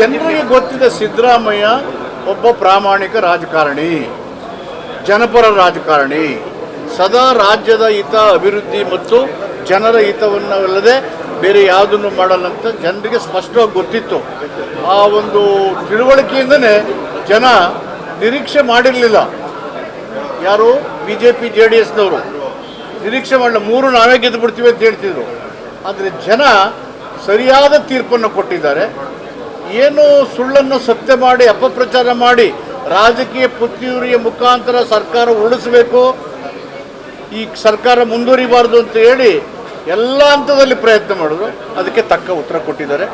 ಜನರಿಗೆ ಗೊತ್ತಿದೆ ಸಿದ್ದರಾಮಯ್ಯ ಒಬ್ಬ ಪ್ರಾಮಾಣಿಕ ರಾಜಕಾರಣಿ, ಜನಪರ ರಾಜಕಾರಣಿ. ಸದಾ ರಾಜ್ಯದ ಹಿತ, ಅಭಿವೃದ್ಧಿ ಮತ್ತು ಜನರ ಹಿತವನ್ನಲ್ಲದೆ ಬೇರೆ ಯಾವುದನ್ನು ಮಾಡಲ್ಲಂತ ಜನರಿಗೆ ಸ್ಪಷ್ಟವಾಗಿ ಗೊತ್ತಿತ್ತು. ಆ ಒಂದು ತಿಳುವಳಿಕೆಯಿಂದನೇ ಜನ ನಿರೀಕ್ಷೆ ಮಾಡಿರಲಿಲ್ಲ. ಯಾರು? B J P J D ಎಸ್ನವರು ನಿರೀಕ್ಷೆ ಮಾಡಲ್ಲ ಮೂರು ನಾವೇ ಗೆದ್ದು ಬಿಡ್ತೀವಿ ಅಂತ ಹೇಳ್ತಿದ್ರು. ಆದರೆ ಜನ ಸರಿಯಾದ ತೀರ್ಪನ್ನು ಕೊಟ್ಟಿದ್ದಾರೆ. ಏನು ಸುಳ್ಳನ್ನು ಸತ್ಯ ಮಾಡಿ ಅಪಪ್ರಚಾರ ಮಾಡಿ ರಾಜಕೀಯ ಪುತ್ತಿಯೂರಿಯ ಮುಖಾಂತರ ಸರ್ಕಾರ ಉರುಳಿಸಬೇಕು ಈ ಸರ್ಕಾರ ಮುಂದುವರಿಬಾರ್ದು ಅಂತ ಹೇಳಿ ಎಲ್ಲ ಹಂತದಲ್ಲಿ ಪ್ರಯತ್ನ ಮಾಡಿದ್ರು. ಅದಕ್ಕೆ ತಕ್ಕ ಉತ್ತರ ಕೊಟ್ಟಿದ್ದಾರೆ.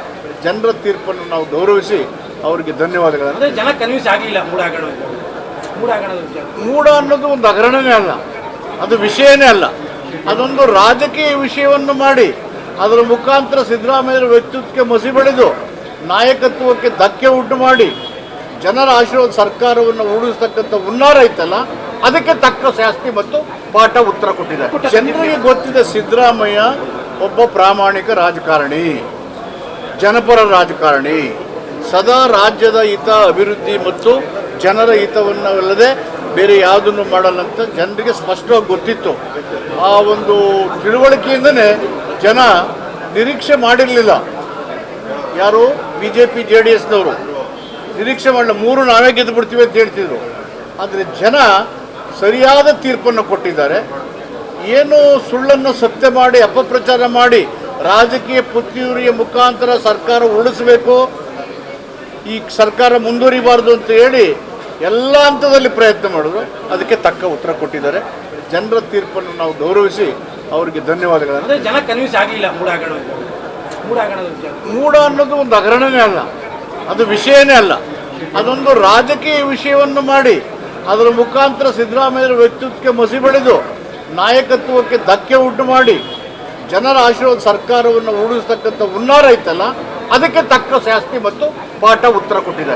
ಜನರ ತೀರ್ಪನ್ನು ನಾವು ಗೌರವಿಸಿ ಅವರಿಗೆ ಧನ್ಯವಾದಗಳನ್ನು. ಮೂಡ ಅನ್ನೋದು ಒಂದು ಹಗರಣವೇ ಅಲ್ಲ. ಅದು ವಿಷಯನೇ ಅಲ್ಲ. ಅದೊಂದು ರಾಜಕೀಯ ವಿಷಯವನ್ನು ಮಾಡಿ ಅದರ ಮುಖಾಂತರ ಸಿದ್ದರಾಮಯ್ಯರ ವ್ಯಕ್ತಿತ್ವಕ್ಕೆ ಮಸಿ ಬೆಳೆದು ನಾಯಕತ್ವಕ್ಕೆ ಧಕ್ಕೆ ಉಂಟು ಮಾಡಿ ಜನರ ಆಶೀರ್ವಾದ ಸರ್ಕಾರವನ್ನು ಉಳಿಸ್ತಕ್ಕಂಥ ಹುನ್ನಾರ ಐತಲ್ಲ ಅದಕ್ಕೆ ತಕ್ಕ ಶಾಸ್ತಿ ಮತ್ತು ಪಾಠ ಉತ್ತರ ಕೊಟ್ಟಿದ್ದಾರೆ. ಜನರಿಗೆ ಗೊತ್ತಿದೆ ಸಿದ್ದರಾಮಯ್ಯ ಒಬ್ಬ ಪ್ರಾಮಾಣಿಕ ರಾಜಕಾರಣಿ ಜನಪರ ರಾಜಕಾರಣಿ. ಸದಾ ರಾಜ್ಯದ ಹಿತ ಅಭಿವೃದ್ಧಿ ಮತ್ತು ಜನರ ಹಿತವನ್ನಲ್ಲದೆ ಬೇರೆ ಯಾವುದನ್ನು ಮಾಡಲ್ಲಂತ ಜನರಿಗೆ ಸ್ಪಷ್ಟವಾಗಿ ಗೊತ್ತಿತ್ತು. ಆ ಒಂದು ತಿಳುವಳಿಕೆಯಿಂದನೇ ಜನ ನಿರೀಕ್ಷೆ ಮಾಡಿರಲಿಲ್ಲ. ಯಾರು? B J P J D ಎಸ್ನವರು ನಿರೀಕ್ಷೆ ಮಾಡಲು ಮೂರು ನಾವೇ ಗೆದ್ದು ಬಿಡ್ತೀವಿ ಅಂತ ಹೇಳ್ತಿದ್ರು. ಆದರೆ ಜನ ಸರಿಯಾದ ತೀರ್ಪನ್ನು ಕೊಟ್ಟಿದ್ದಾರೆ. ಏನು ಸುಳ್ಳನ್ನು ಸತ್ಯ ಮಾಡಿ, ಅಪಪ್ರಚಾರ ಮಾಡಿ, ರಾಜಕೀಯ ಪುತ್ತೂರಿಯ ಮುಖಾಂತರ ಸರ್ಕಾರ ಉರುಳಿಸಬೇಕು, ಈ ಸರ್ಕಾರ ಮುಂದುವರಿಬಾರ್ದು ಅಂತ ಹೇಳಿ ಎಲ್ಲ ಹಂತದಲ್ಲಿ ಪ್ರಯತ್ನ ಮಾಡಿದ್ರು. ಅದಕ್ಕೆ ತಕ್ಕ ಉತ್ತರ ಕೊಟ್ಟಿದ್ದಾರೆ. ಜನರ ತೀರ್ಪನ್ನು ನಾವು ಗೌರವಿಸಿ ಅವರಿಗೆ ಧನ್ಯವಾದಗಳು ಅಂದ್ರೆ ಜನ ಕನ್ವಿನ್ಸ್ ಆಗಲಿಲ್ಲ ಮೂಡ ಅನ್ನೋದು ಒಂದು ಹಗರಣನೇ ಅಲ್ಲ. ಅದು ವಿಷಯನೇ ಅಲ್ಲ. ಅದೊಂದು ರಾಜಕೀಯ ವಿಷಯವನ್ನು ಮಾಡಿ ಅದರ ಮುಖಾಂತರ ಸಿದ್ದರಾಮಯ್ಯರ ವ್ಯಕ್ತಿತ್ವಕ್ಕೆ ಮಸಿ ಬೆಳೆದು ನಾಯಕತ್ವಕ್ಕೆ ಧಕ್ಕೆ ಉಂಟು ಮಾಡಿ ಜನರ ಆಶೀರ್ವಾದ ಸರ್ಕಾರವನ್ನು ಉಳಿಸ್ತಕ್ಕಂಥ ಹುನ್ನಾರ ಇತ್ತಲ್ಲ ಅದಕ್ಕೆ ತಕ್ಕ ಶಾಸ್ತಿ ಮತ್ತು ಪಾಠ ಉತ್ತರ ಕೊಟ್ಟಿದ್ದಾರೆ.